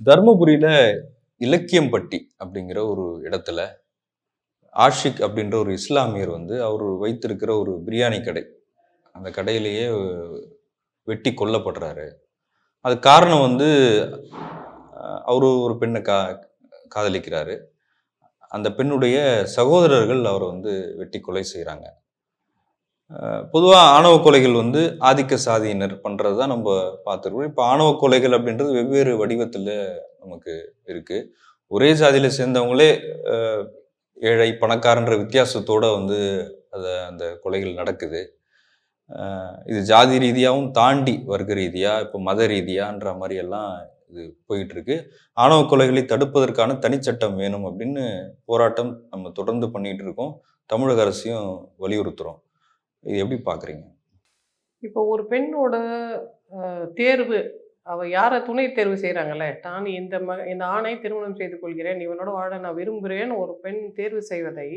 தர்மபுரியில இலக்கியம்பட்டி அப்படிங்கிற ஒரு இடத்துல ஆஷிக் அப்படின்ற ஒரு இஸ்லாமியர் வந்து அவர் வைத்திருக்கிற ஒரு பிரியாணி கடை. அந்த கடையிலேயே வெட்டி கொல்லப்படுறாரு. அது காரணம் வந்து அவர் ஒரு பெண்ணை கா காதலிக்கிறாரு. அந்த பெண்ணுடைய சகோதரர்கள் அவரை வந்து வெட்டி கொலை செய்கிறாங்க பொதுவாக ஆணவ கொலைகள் வந்து ஆதிக்க சாதியினர் பண்ணுறது தான் நம்ம பார்த்துருக்கோம். இப்போ ஆணவ கொலைகள் அப்படின்றது வெவ்வேறு வடிவத்தில் நமக்கு இருக்குது ஒரே சாதியில் சேர்ந்தவங்களே ஏழை பணக்காரன்ற வித்தியாசத்தோட வந்து அதை அந்த கொலைகள் நடக்குது. இது ஜாதி ரீதியாகவும் தாண்டி வர்க்க ரீதியாக இப்போ மத ரீதியான்ற மாதிரி எல்லாம் இது போயிட்டுருக்கு. ஆணவ கொலைகளை தடுப்பதற்கான தனிச்சட்டம் வேணும் அப்படின்னு போராட்டம் நம்ம தொடர்ந்து பண்ணிகிட்டு இருக்கோம். தமிழக அரசையும் வலியுறுத்துகிறோம் இது எப்படி பார்க்குறீங்க இப்போ ஒரு பெண்ணோட தேர்வு அவள் யாரை துணை தேர்வு செய்கிறாங்கல்ல நான் இந்த ம இந்த ஆணை திருமணம் செய்து கொள்கிறேன் இவனோட வாழ நான் விரும்புகிறேன் ஒரு பெண் தேர்வு செய்வதை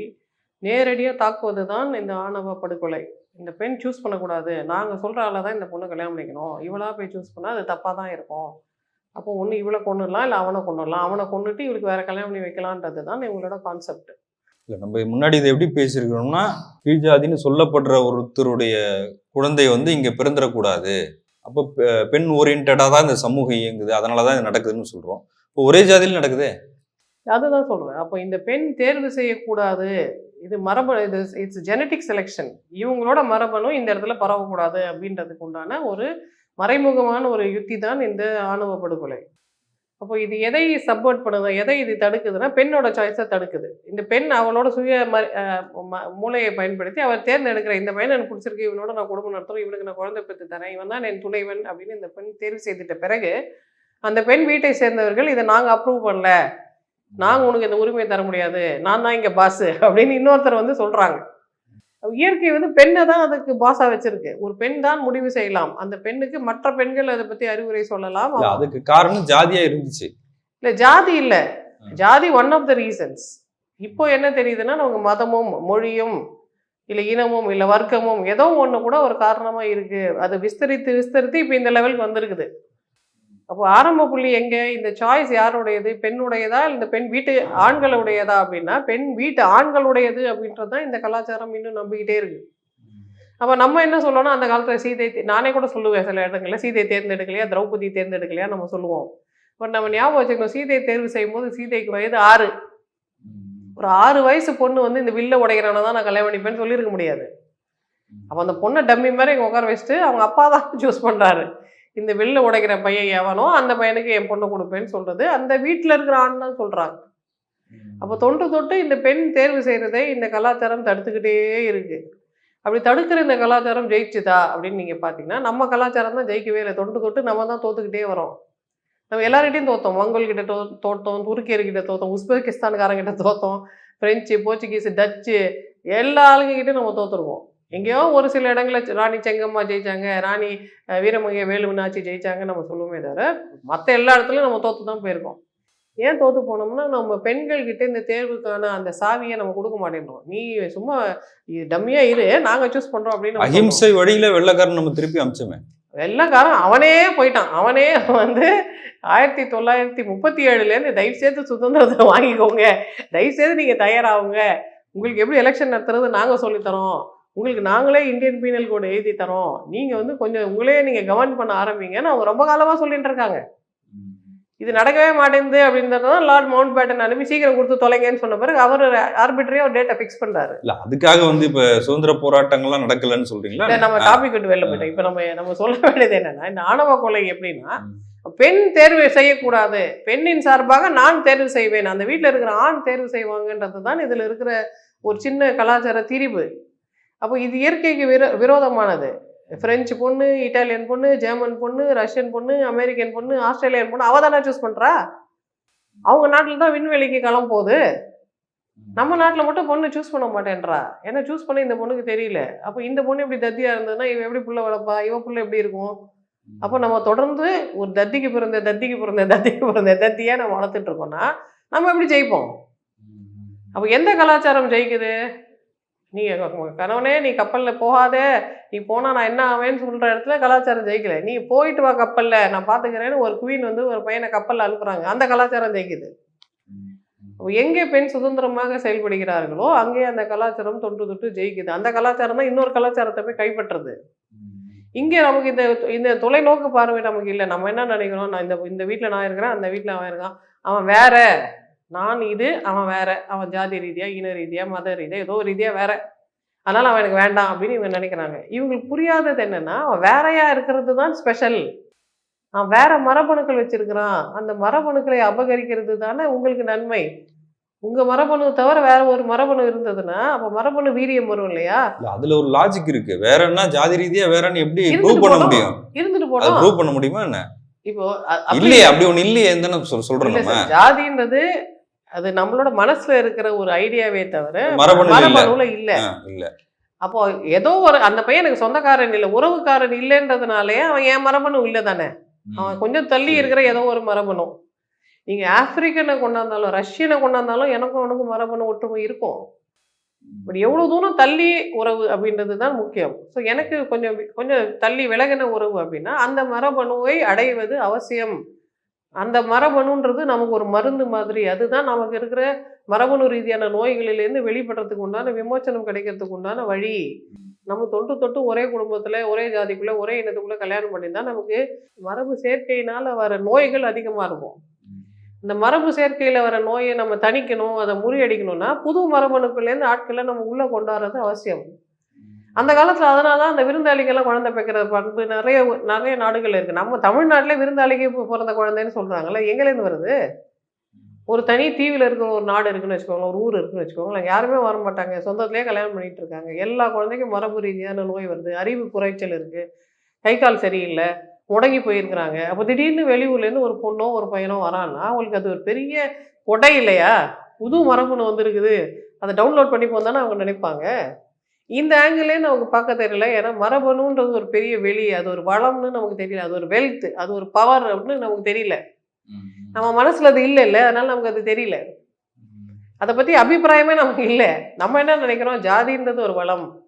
நேரடியாக தாக்குவது தான் இந்த ஆணவ படுகொலை. இந்த பெண் சூஸ் பண்ணக்கூடாது. நாங்கள் சொல்கிற ஆளை தான் இந்த பொண்ணு கல்யாணம் பண்ணிக்கணும். இவளாக போய் சூஸ் பண்ணால் அது தப்பாக தான் இருக்கும். அப்போ ஒன்று இவளை கொண்டுடலாம் இல்லை அவனை கொண்டுடலாம் அவனை கொண்டுட்டு இவளுக்கு வேற கல்யாணம் பண்ணி வைக்கலான்றது தான் இவங்களோட கான்செப்ட் இல்லை நம்ம முன்னாடி இதை எப்படி பேசியிருக்கிறோம்னா கீழ்ஜாதின்னு சொல்லப்படுற ஒருத்தருடைய குழந்தை வந்து இங்கே பிறந்துடக்கூடாது. அப்போ பெண் ஓரியன்டாக தான் இந்த சமூகம் இயங்குது அதனால தான் இது நடக்குதுன்னு சொல்கிறோம் இப்போ ஒரே ஜாதியில் நடக்குதே? அதுதான் சொல்கிறேன் அப்போ இந்த பெண் தேர்வு செய்யக்கூடாது இது மரபு இது இட்ஸ் ஜெனட்டிக் செலெக்ஷன் இவங்களோட மரபணும் இந்த இடத்துல பரவக்கூடாது அப்படின்றதுக்கு உண்டான ஒரு மறைமுகமான ஒரு யுக்தி தான் இந்த ஆணவ படுகொலை. அப்போ இது எதை சப்போர்ட் பண்ணுது எதை இது தடுக்குதுன்னா பெண்ணோட சாய்ஸை தடுக்குது. இந்த பெண் அவளோட சுய ம- ம- மூளையை பயன்படுத்தி அவர் தேர்ந்தெடுக்கிற இந்த பையனை எனக்கு பிடிச்சிருக்கு இவனோட நான் குடும்பம் நடத்துறோம் இவனுக்கு நான் குழந்தை பெற்று தரேன் இவன் தான் என் துணைவன் அப்படின்னு இந்த பெண் தேர்வு செய்துட்ட பிறகு அந்த பெண் வீட்டை சேர்ந்தவர்கள் இதை நாங்கள் அப்ரூவ் பண்ணல. நாங்கள் உனக்கு இந்த உரிமையை தர முடியாது. நான் தான் இங்கே பாஸு அப்படின்னு இன்னொருத்தர் வந்து சொல்கிறாங்க இயற்கை வந்து பெண்ணை தான் அதுக்கு பாஸாக வச்சிருக்கு. ஒரு பெண் தான் முடிவு செய்யலாம். அந்த பெண்ணுக்கு மற்ற பெண்கள் அதை பற்றி அறிவுரை சொல்லலாம். அதுக்கு காரணம் ஜாதியா இருந்துச்சு. இல்லை ஜாதி இல்லை. ஜாதி ஒன் ஆஃப் த ரீசன்ஸ் இப்போ என்ன தெரியுதுன்னா நமக்கு மதமும் மொழியும் இல்லை இனமும் இல்லை வர்க்கமும் ஏதோ ஒன்று கூட ஒரு காரணமாக இருக்குது அது விஸ்தரித்து விஸ்தரித்து இப்போ இந்த லெவலுக்கு வந்திருக்குது. அப்போ ஆரம்ப புள்ளி எங்கே? இந்த சாய்ஸ் யாருடையது? பெண்ணுடையதா? இல்லை இந்த பெண் வீட்டு ஆண்களுடையதா அப்படின்னா பெண் வீட்டு ஆண்களுடையது அப்படின்றது தான் இந்த கலாச்சாரம் இன்னும் நம்பிக்கிட்டே இருக்கு. அப்போ நம்ம என்ன சொல்லணும்னா அந்த காலத்தில் சீதை நானே கூட சொல்லுவேன் சில இடங்களில் சீதை தேர்ந்தெடுக்கலையா? திரௌபதி தேர்ந்தெடுக்கலையா? நம்ம சொல்லுவோம். பட் நம்ம ஞாபகம் வச்சுக்கணும் சீதையை தேர்வு செய்யும்போது சீதைக்கு வயது ஆறு. ஒரு ஆறு வயசு பொண்ணு வந்து இந்த வில்ல உடைக்கிறவனை தான் நான் கல்யாணம் பண்ணிப்பேன்னு சொல்லியிருக்க முடியாது. அப்போ அந்த பொண்ணை டம்மி மாதிரி இங்கே உட்கார வச்சுட்டு அவங்க அப்பா தான் சூஸ் பண்ணுறாரு இந்த வில்ல உடைக்கிற பையன் எவனோ அந்த பையனுக்கு என் பொண்ணு கொடுப்பேன்னு சொல்றது. அந்த வீட்டில் இருக்கிற ஆண் தான் சொல்கிறாங்க அப்போ தொன்று தொட்டு இந்த பெண் தேர்வு செய்கிறதை இந்த கலாச்சாரம் தடுத்துக்கிட்டே இருக்கு. அப்படி தடுக்கிற இந்த கலாச்சாரம் ஜெயிச்சுதா அப்படின்னு நீங்கள் பார்த்தீங்கன்னா நம்ம கலாச்சாரம் தான் ஜெயிக்கவே இல்லை. தொன்று தொட்டு நம்ம தான் தோத்துக்கிட்டே வரோம். நம்ம எல்லார்கிட்டையும் தோத்தோம். மங்கோல்கிட்ட தோ தோத்தோம் துருக்கியர்கிட்ட தோத்தோம் உஸ்பெகிஸ்தான்காரங்கிட்ட தோத்தோம் பிரெஞ்சு போர்ச்சுகீஸ் டச்சு எல்லா ஆளுங்ககிட்டையும் நம்ம தோத்துருவோம். எங்கேயோ ஒரு சில இடங்களில் ராணி செங்கம்மா ஜெயிச்சாங்க ராணி அஹ், வீரமங்கை வேலுவனாச்சி ஜெயிச்சாங்க நம்ம சொல்லுவோமே தவிர மற்ற எல்லா இடத்துலையும் நம்ம தோத்து தான் போயிருக்கோம். ஏன் தோத்து போனோம்னா நம்ம பெண்கள்கிட்ட இந்த தேர்வுக்கான அந்த சாவியை நம்ம கொடுக்க மாட்டேன்றோம். நீ சும்மா டம்மியா இரு நாங்க சூஸ் பண்றோம் அப்படின்னு. அஹிம்சை வழியில வெள்ளக்காரன் நம்ம திருப்பி அமிச்சோமே. வெள்ளக்காரன் அவனே போயிட்டான். அவனே வந்து ஆயிரத்தி தொள்ளாயிரத்தி முப்பத்தி ஏழுலேருந்து தயவு செய்து சுதந்திரத்தை வாங்கிக்கோங்க. தயவு செய்து நீங்கள் தயாராகுங்க. உங்களுக்கு எப்படி எலெக்ஷன் நடத்துறது நாங்கள் சொல்லித்தரோம். உங்களுக்கு நாங்களே இந்தியன் பீனல் கோடு எழுதி தரோம். நீங்கள் வந்து கொஞ்சம் உங்களே நீங்கள் கவர்ன் பண்ண ஆரம்பிங்கன்னு அவங்க ரொம்ப காலமாக சொல்லிட்டு இருக்காங்க. இது நடக்கவே மாட்டேங்குது அப்படின்றது தான் லார்ட் மவுண்ட் பேட்டன் அனுப்பி சீக்கிரம் கொடுத்து தொலைங்கன்னு சொன்ன பிறகு அவர் ஆர்பிட்ரியாக ஒரு டேட்டை ஃபிக்ஸ் பண்ணுறாரு இல்ல அதுக்காக வந்து இப்ப சுதந்திர போராட்டங்கள்லாம் நடக்கலன்னு சொல்றீங்களா? நம்ம டாபிக் விட்டு வெளில போயிட்டோம். இப்போ நம்ம நம்ம சொல்ல வேண்டியது என்னன்னா இந்த ஆணவ கொலை எப்படின்னா பெண் தேர்வு செய்யக்கூடாது. பெண்ணின் சார்பாக நான் தேர்வு செய்வேன். அந்த வீட்டில் இருக்கிற ஆண் தேர்வு செய்வாங்கன்றது தான் இதில் இருக்கிற ஒரு சின்ன கலாச்சார திரிவு அப்போ இது இயற்கைக்கு விரோ விரோதமானது. பிரெஞ்சு பொண்ணு இட்டாலியன் பொண்ணு ஜெர்மன் பொண்ணு ரஷ்யன் பொண்ணு அமெரிக்கன் பொண்ணு ஆஸ்திரேலியன் பொண்ணு அவ தானே சூஸ் பண்ணுறா அவங்க நாட்டில் தான் விண்வெளிக்கு களம் போகுது. நம்ம நாட்டில் மட்டும் பொண்ணு சூஸ் பண்ண மாட்டேன்றா. ஏன்னா சூஸ் பண்ண இந்த பொண்ணுக்கு தெரியல. அப்போ இந்த பொண்ணு இப்படி தத்தியாக இருந்ததுன்னா இவன் எப்படி புள்ள வளர்ப்பா? இவன் புள்ள எப்படி இருக்கும்? அப்போ நம்ம தொடர்ந்து ஒரு தத்திக்கு பிறந்த தத்திக்கு பிறந்த தத்திக்கு பிறந்த தத்தியாக நம்ம வளர்த்துட்டு இருக்கோம்னா நம்ம எப்படி ஜெயிப்போம்? அப்போ எந்த கலாச்சாரம் ஜெயிக்குது? நீ கணவனே நீ கப்பல்ல போகாத. நீ போனா நான் என்ன ஆவேன்னு சொல்ற இடத்துல கலாச்சாரம் ஜெயிக்கல. நீ போயிட்டு வா கப்பல்ல நான் பாத்துக்கிறேன்னு ஒரு குவீன் வந்து ஒரு பையனை கப்பல்ல அனுப்புறாங்க. அந்த கலாச்சாரம் ஜெயிக்குது. எங்கே பெண் சுதந்திரமாக செயல்படுகிறார்களோ அங்கே அந்த கலாச்சாரம் தொன்று தொட்டு ஜெயிக்குது. அந்த கலாச்சாரம் தான் இன்னொரு கலாச்சாரத்தை போய் கைப்பற்றுறது இங்கே நமக்கு இந்த இந்த தொலைநோக்கு பார்வை நமக்கு இல்லை. நம்ம என்ன நினைக்கிறோம்? நான் இந்த இந்த வீட்டில் நான் இருக்கிறேன் அந்த வீட்டில் அவன் இருக்கான். அவன் வேற. நான் இது அவன் வேற அவன் ஜாதி ரீதியா இன ரீதியா மத ரீதியா ஏதோ ரீதியா வேற. அதனால அவன் எனக்கு வேண்டாம் அப்படின்னு இவங்க நினைக்கிறாங்க. இவங்களுக்கு புரியாதது என்னன்னா அவன் வேறையா இருக்கிறது தான் ஸ்பெஷல் அவன் வேற மரபணுக்கள் வச்சிருக்கிறான். அந்த மரபணுக்களை அபகரிக்கிறது தானே உங்களுக்கு நன்மை. உங்க மரபணு தவிர வேற ஒரு மரபணு இருந்ததுன்னா அப்ப மரபணு வீரியம் வரும் இல்லையா? இல்ல அதுல ஒரு லாஜிக் இருக்கு. வேற என்ன ஜாதி ரீதியா வேறன்னு எப்படி ப்ரூவ் பண்ண. முடியும்? இருந்துட்டு போனோம். ப்ரூவ் பண்ண முடியுமா என்ன? இப்போ இல்லையே அப்படி ஒண்ணு இல்லையே சொல்றோம் ஜாதின்றது அது நம்மளோட மனசுல இருக்கிற ஒரு ஐடியாவே தவிர மரபணுல இல்ல. இல்ல. அப்போ ஏதோ ஒரு அந்த பையன் எனக்கு சொந்தக்காரன் இல்ல உறவுக்காரன் இல்லைன்றதுனாலே அவன் என் மரபணு இல்ல தானே. அவன் கொஞ்சம் தள்ளி இருக்கிற ஏதோ ஒரு மரபணு. நீங்க ஆப்பிரிக்கனை கொண்டாந்தாலும் ரஷ்யனை கொண்டாந்தாலும் எனக்கும் அவனுக்கும் மரபணு ஒற்றுமை இருக்கும். பட் எவ்வளவு தூரம் தள்ளி உறவு அப்படின்றது தான் முக்கியம். ஸோ எனக்கு கொஞ்சம் கொஞ்சம் தள்ளி விலகின உறவு அப்படின்னா அந்த மரபணுவை அடைவது அவசியம். அந்த மரபணுன்றது நமக்கு ஒரு மருந்து மாதிரி. அதுதான் நமக்கு இருக்கிற மரபணு ரீதியான நோய்களிலேருந்து வெளிப்படுறதுக்கு உண்டான விமோச்சனம் கிடைக்கிறதுக்கு உண்டான வழி. நம்ம தொட்டு தொட்டு ஒரே குடும்பத்தில் ஒரே ஜாதிக்குள்ளே ஒரே இனத்துக்குள்ளே கல்யாணம் பண்ணியிருந்தா நமக்கு மரபு சேர்க்கையினால் வர நோய்கள் அதிகமாக இருக்கும். இந்த மரபு சேர்க்கையில் வர நோயை நம்ம தணிக்கணும் அதை முறியடிக்கணும்னா புது மரபணுக்கள்லேருந்து ஆட்களை நம்ம உள்ளே கொண்டாடுறது அவசியம். அந்த காலத்தில் அதனால தான் அந்த விருந்தாளிகள்லாம் குழந்தை பிறக்கிற பண்பு நிறைய நிறைய நாடுகள் இருக்குது நம்ம தமிழ்நாட்டிலே விருந்தாளிக்கு பிறந்த குழந்தைன்னு சொல்கிறாங்கல்ல எங்கேருந்து வருது? ஒரு தனி தீவில் இருக்கிற ஒரு நாடு இருக்குன்னு வச்சுக்கோங்களேன் ஒரு ஊர் இருக்குன்னு வச்சுக்கோங்களேன். யாருமே வர மாட்டாங்க சொந்தத்திலே கல்யாணம் பண்ணிகிட்டு இருக்காங்க. எல்லா குழந்தைக்கும் மரபு ரீதியான நோய் வருது. அறிவு குறைச்சல் இருக்குது கை கால் சரியில்லை. முடங்கி போயிருக்கிறாங்க. அப்போ திடீர்னு வெளியூர்லேருந்து ஒரு பொண்ணோ ஒரு பையனோ வரான்னா அவங்களுக்கு அது ஒரு பெரிய கொடை இல்லையா? புது மரபுன்னு வந்திருக்குது. அதை டவுன்லோட் பண்ணி போந்தானே அவங்க நினைப்பாங்க. இந்த ஆங்கிளே நமக்கு பார்க்க தெரியல. ஏன்னா மரபணுன்றது ஒரு பெரிய வெளி அது ஒரு வளம்னு நமக்கு தெரியல. அது ஒரு வெல்த் அது ஒரு பவர் அப்படின்னு நமக்கு தெரியல. நம்ம மனசுல அது இல்லை இல்லை. அதனால நமக்கு அது தெரியல. அதை பத்தி அபிப்பிராயமே நமக்கு இல்லை. நம்ம என்ன நினைக்கிறோம்? ஜாதின்றது ஒரு வளம்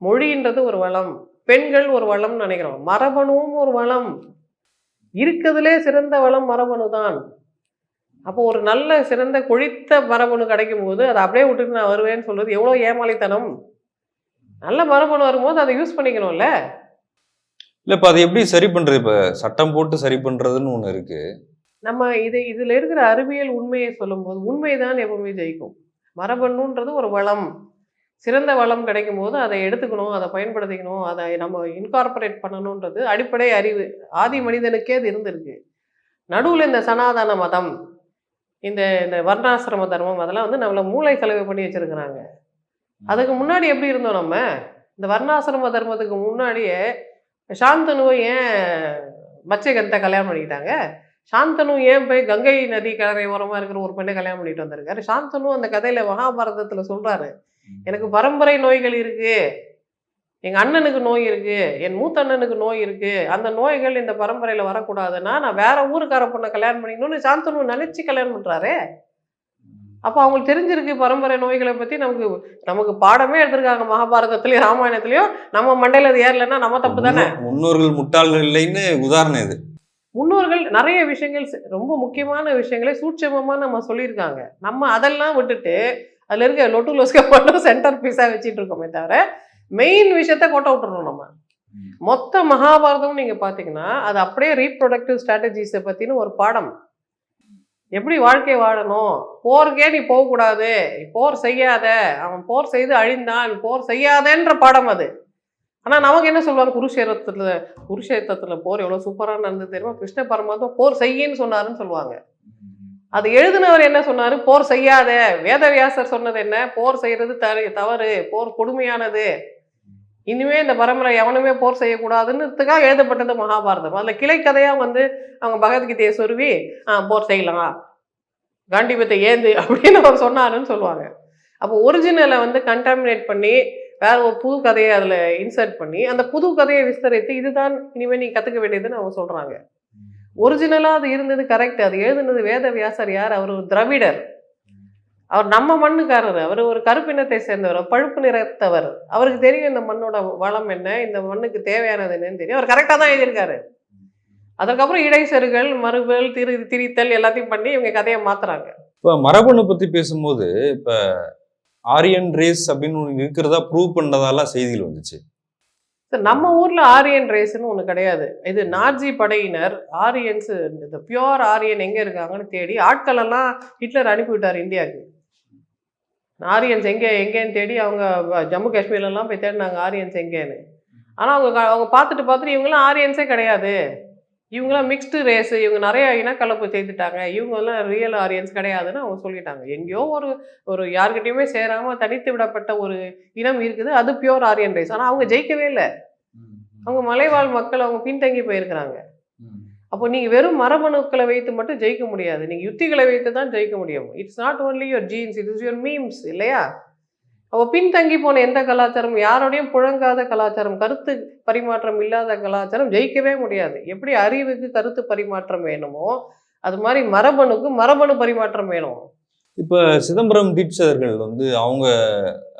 மொழின்றது ஒரு வளம் பெண்கள் ஒரு வளம்னு நினைக்கிறோம். மரபணுவும் ஒரு வளம். இருக்கிறதுலே சிறந்த வளம் மரபணு தான். அப்போ ஒரு நல்ல சிறந்த கொழித்த மரபணு கிடைக்கும் போது அதை அப்படியே விட்டுட்டு நான் வருவேன்னு சொல்றது எவ்வளோ ஏமாளித்தனம். நல்ல மரபணு வரும்போது அதை யூஸ் பண்ணிக்கணும்ல? இல்ல இப்ப அதை எப்படி சரி பண்றது? இப்ப சட்டம் போட்டு சரி பண்றதுன்னு ஒண்ணு இருக்கு. நம்ம இது இதுல இருக்கிற அறிவியல் உண்மையை சொல்லும்போது உண்மைதான் எப்பவுமே ஜெயிக்கும். மரபணுன்றது ஒரு வளம். சிறந்த வளம் கிடைக்கும் போது அதை எடுத்துக்கணும் அதை பயன்படுத்திக்கணும் அதை நம்ம இன்கார்பரேட் பண்ணணுன்றது அடிப்படை அறிவு. ஆதி மனிதனுக்கே அது இருந்திருக்கு. நடுவில் இந்த சனாதன மதம் இந்த இந்த வர்ணாசிரம தர்மம் அதெல்லாம் வந்து நம்மளை மூளை செலவு பண்ணி வச்சிருக்கிறாங்க. அதுக்கு முன்னாடி எப்படி இருந்தோம் நம்ம? இந்த வர்ணாசிரம தர்மத்துக்கு முன்னாடியே சாந்தனுவை ஏன் பச்சைகத்தை கல்யாணம் பண்ணிக்கிட்டாங்க? சாந்தனு ஏன் போய் கங்கை நதி கரை ஓரமா இருக்கிற ஒரு பெண்ணை கல்யாணம் பண்ணிட்டு வந்திருக்காரு? சாந்தனு அந்த கதையில மகாபாரதத்துல சொல்றாரு எனக்கு பரம்பரை நோய்கள் இருக்கு எங்க அண்ணனுக்கு நோய் இருக்கு என் மூத்த அண்ணனுக்கு நோய் இருக்கு அந்த நோய்கள் இந்த பரம்பரையில வரக்கூடாதுன்னா நான் வேற ஊருக்கார பொண்ணை கல்யாணம் பண்ணிக்கணும்னு சாந்தனு நினைச்சு கல்யாணம் பண்றாரு? அப்போ அவங்களுக்கு தெரிஞ்சிருக்கு பரம்பரை நோய்களை பத்தி நமக்கு நமக்கு பாடமே எடுத்திருக்காங்க மகாபாரதத்திலயும் ராமாயணத்திலயும் நம்ம மண்டையில அது ஏறலைன்னா நம்ம தப்பு தானே? முன்னோ- முன்னோர்கள் முட்டாள்கள் இல்லைன்னு உதாரணம் இது. முன்னோர்கள் நிறைய விஷயங்கள் ரொம்ப முக்கியமான விஷயங்களை சூட்சமமா நம்ம சொல்லியிருக்காங்க. நம்ம அதெல்லாம் விட்டுட்டு அதுல இருக்க லொட்டு லொஸ்க மட்டும் சென்டர் பீஸா வச்சிட்டு இருக்கோமே தவிர மெயின் விஷயத்த கோட்டை விட்டுறோம் நம்ம. மொத்த மகாபாரதம் நீங்க பாத்தீங்கன்னா அது அப்படியே ரீப்ரொடக்டிவ் ஸ்ட்ராட்டஜிஸை பத்தின ஒரு பாடம். எப்படி வாழ்க்கை வாழணும்? போருக்கே நீ போகக்கூடாது. போர் செய்யாத. அவன் போர் செய்து அழிந்தான். போர் செய்யாதேன்ற பாடம் அது. ஆனால் நமக்கு என்ன சொல்லுவாங்க குருஷேரத்தில் குருஷேத்திரத்துல போர் எவ்வளோ சூப்பராக நடந்தது தெரியுமா? கிருஷ்ண பரமாத்மா போர் செய்யின்னு சொன்னாருன்னு சொல்லுவாங்க. அது எழுதினவர் என்ன சொன்னார்? போர் செய்யாத. வேதவியாசர் சொன்னது என்ன? போர் செய்கிறது தரு தவறு. போர் கொடுமையானது. இனிமே இந்த பரம்பரை எவனுமே போர் செய்யக்கூடாதுன்னுக்காக எழுதப்பட்டது மகாபாரதம். அதுல கிளைக்கதையா வந்து அவங்க பகவத்கீதையை சொருவி போர் செய்யலாம். காண்டிபத்தை ஏந்து அப்படின்னு அவர் சொன்னாருன்னு சொல்லுவாங்க. அப்போ ஒரிஜினலை வந்து கண்டாமினேட் பண்ணி வேற ஒரு புது கதையை அதில் இன்சர்ட் பண்ணி அந்த புது கதையை விஸ்தரித்து இதுதான் இனிமேல் நீ கற்றுக்க வேண்டியதுன்னு அவங்க சொல்கிறாங்க ஒரிஜினலாக அது இருந்தது கரெக்ட் அது எழுதுனது வேத வியாசர் யார்? அவர் ஒரு திராவிடர். அவர் நம்ம மண்ணுக்காரர் அவர் ஒரு கருப்பினத்தை சேர்ந்தவர் பழுப்பு நிறத்தவர். அவருக்கு தெரியும் இந்த மண்ணோட வளம் என்ன இந்த மண்ணுக்கு தேவையானது என்னன்னு தெரியும். அவர் கரெக்டாக தான் எழுதியிருக்காரு. அதற்கப்புறம் இடைச்செருகள் மறுபல் திரு திரித்தல் எல்லாத்தையும் பண்ணி இவங்க கதையை மாத்துறாங்க. இப்போ மரபணு பத்தி பேசும்போது இப்ப ஆரியன் ரேஸ் அப்படின்னு ஒண்ணு இருக்கிறதா ப்ரூவ் பண்ணதாலாம் செய்திகள் வந்துச்சு. நம்ம ஊர்ல ஆரியன் ரேஸ்னு ஒண்ணு கிடையாது. இது நாஜி படையினர் ஆரியன்ஸ் இந்த பியோர் ஆரியன் எங்க இருக்காங்கன்னு தேடி ஆட்கள் எல்லாம் ஹிட்லர் அனுப்பி விட்டார் இந்தியாவுக்கு. ஆரியன்ஸ் எங்கே எங்கேன்னு தேடி அவங்க ஜம்மு காஷ்மீர்ல எல்லாம் போய் தேடினாங்க ஆரியன்ஸ் எங்கேன்னு ஆனா அவங்க அவங்க பார்த்துட்டு பார்த்துட்டு இவங்கெல்லாம் ஆரியன்ஸே கிடையாது. இவங்கெல்லாம் மிக்ஸ்டு ரேஸ் இவங்க நிறைய இனக்கலப்பு செய்துட்டாங்க. இவங்க எல்லாம் ரியல் ஆரியன்ஸ் கிடையாதுன்னு அவங்க சொல்லிட்டாங்க. எங்கேயோ ஒரு ஒரு யார்கிட்டயுமே சேராம தனித்து விடப்பட்ட ஒரு இனம் இருக்குது. அது பியோர் ஆரியன் ரேஸ் ஆனா அவங்க ஜெயிக்கவே இல்லை. அவங்க மலைவாழ் மக்கள் அவங்க பின்தங்கி போயிருக்கிறாங்க. அப்போ நீங்கள் வெறும் மரபணுக்களை வைத்து மட்டும் ஜெயிக்க முடியாது. நீங்கள் யுத்திகளை வைத்து தான் ஜெயிக்க முடியும். It's not only your genes it is your memes இல்லையா? அப்போ பின்தங்கி போன எந்த கலாச்சாரம்? யாரோடையும் புழங்காத கலாச்சாரம் கருத்து பரிமாற்றம் இல்லாத கலாச்சாரம் ஜெயிக்கவே முடியாது. எப்படி அறிவுக்கு கருத்து பரிமாற்றம் வேணுமோ அது மாதிரி மரபணுக்கு மரபணு பரிமாற்றம் வேணும். இப்போ சிதம்பரம் தீட்சிதர்கள் வந்து அவங்க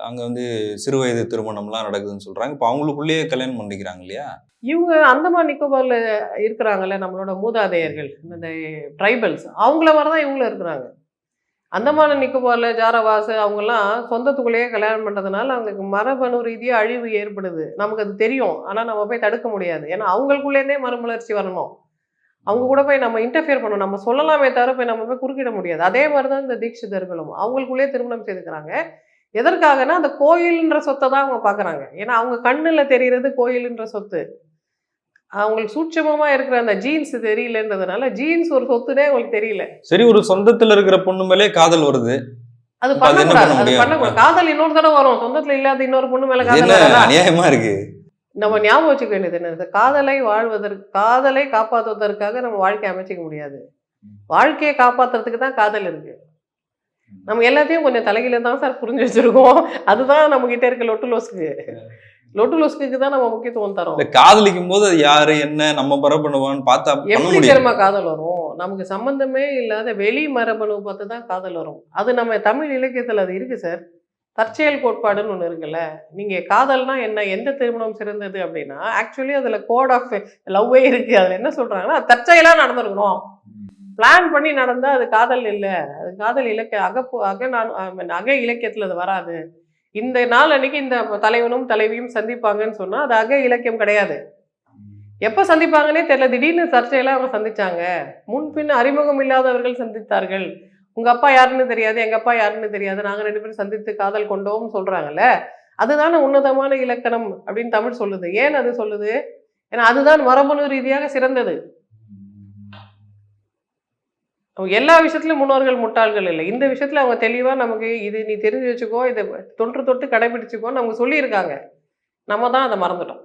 அங்கே வந்து சிறு வயது திருமணம்லாம் நடக்குதுன்னு சொல்கிறாங்க இப்போ அவங்களுக்குள்ளேயே கல்யாணம் பண்ணிக்கிறாங்க இல்லையா? இவங்க அந்தமான் நிக்கோபார்ல இருக்கிறாங்கல்ல நம்மளோட மூதாதையர்கள் இந்த ட்ரைபல்ஸ். அவங்கள மாதிரி தான் இவங்களும் இருக்கிறாங்க. அந்தமான நிக்கோபார்ல ஜாரவாஸ் அவங்கெல்லாம் சொந்தத்துக்குள்ளேயே கல்யாணம் பண்றதுனால அவங்களுக்கு மரபணு ரீதியாக அழிவு ஏற்படுது. நமக்கு அது தெரியும். ஆனா நம்ம போய் தடுக்க முடியாது. ஏன்னா அவங்களுக்குள்ளேருந்தே மறுமலர்ச்சி வரணும். அவங்க கூட போய் நம்ம இன்டர்ஃபியர் பண்ணணும். நம்ம சொல்லலாமே தவிர போய் நம்ம போய் குறுக்கிட முடியாது. அதே மாதிரி தான் இந்த தீட்சிதர்களும். அவங்களுக்குள்ளே திருமணம் செய்துக்கிறாங்க. எதற்காகனா அந்த கோயில்ன்ற சொத்தை தான் அவங்க பார்க்குறாங்க ஏன்னா அவங்க கண்ணில் தெரிகிறது கோயில்ன்ற சொத்து. அவங்களுக்கு சூட்சமமா இருக்கிற அந்த ஜீன்ஸ் தெரியலன்றதுனால ஜீன்ஸ் ஒரு சொத்துனே அவங்களுக்கு தெரியல. சரி ஒரு சொந்தத்துல இருக்கிற பொண்ணு மேலே காதல் வருது. அது பண்ணக்கூடாது? பண்ணக்கூடாது. காதல் இன்னொரு தடவை வரும். சொந்தத்துல இல்லாத இன்னொரு பொண்ணு மேல காதல்? அநியாயமா இருக்கு. நம்ம ஞாபகம் வச்சுக்க வேண்டியது என்ன காதலை வாழ்வதற்கு காதலை காப்பாற்றுவதற்காக நம்ம வாழ்க்கையை அமைச்சிக்க முடியாது. வாழ்க்கையை காப்பாத்துறதுக்கு தான் காதல் இருக்கு. நம்ம எல்லாத்தையும் கொஞ்சம் தலைகீழ தான் சார் புரிஞ்சு வச்சிருக்கோம். அதுதான் நம்ம கிட்ட இருக்க லொட்டு லோஸ்க்கு லொட்டு லோஸ்க்கு தான் நம்ம முக்கியத்துவம் தரோம். காதலிக்கும் போது அது யாரு என்ன நம்ம பர பண்ணுவான்னு பார்த்தா எப்படி தெரியுமா காதல் வரும்? நமக்கு சம்பந்தமே இல்லாத வெளி மரபணு பார்த்து தான் காதல் வரும். அது நம்ம தமிழ் இலக்கியத்துல அது இருக்கு சார். தற்செயல் கோட்பாடுன்னு ஒன்று இருக்குல்ல. நீங்க காதல்னா என்ன எந்த திருமணம் சிறந்தது அப்படின்னா ஆக்சுவலி அதுல கோட் ஆஃப் லவ்வே இருக்கு. அதுல என்ன சொல்றாங்கன்னா அது தற்செயலா நடந்திருக்கணும். பிளான் பண்ணி நடந்தா அது காதல் இல்லை. அது காதல் இலக்கிய அகப்பு அக நான் அக இலக்கியத்துல அது வராது. இந்த நாள் அன்னைக்கு இந்த தலைவனும் தலைவியும் சந்திப்பாங்கன்னு சொன்னா அது அக இலக்கியம் கிடையாது. எப்ப சந்திப்பாங்கன்னே தெரியல. திடீர்னு சர்ச்சையெல்லாம் அவங்க சந்திச்சாங்க. முன்பின் அறிமுகம் இல்லாதவர்கள் சந்தித்தார்கள். உங்க அப்பா யாருன்னு தெரியாது எங்க அப்பா யாருன்னு தெரியாது. நாங்க ரெண்டு பேரும் சந்தித்து காதல் கொண்டோம்னு சொல்றாங்கல்ல. அதுதானே உன்னதமான இலக்கணம் அப்படின்னு தமிழ் சொல்லுது. ஏன் அது சொல்லுது? ஏன்னா அதுதான் மரபணு ரீதியாக சிறந்தது. அவங்க எல்லா விஷயத்துலையும் முன்னோர்கள் முட்டாள்கள் இல்லை. இந்த விஷயத்துல அவங்க தெளிவாக நமக்கு இது நீ தெரிஞ்சு வச்சுக்கோ இதை தொன்று தொட்டு கடைபிடிச்சுக்கோன்னு அவங்க சொல்லியிருக்காங்க. நம்ம தான் அதை மறந்துட்டோம்.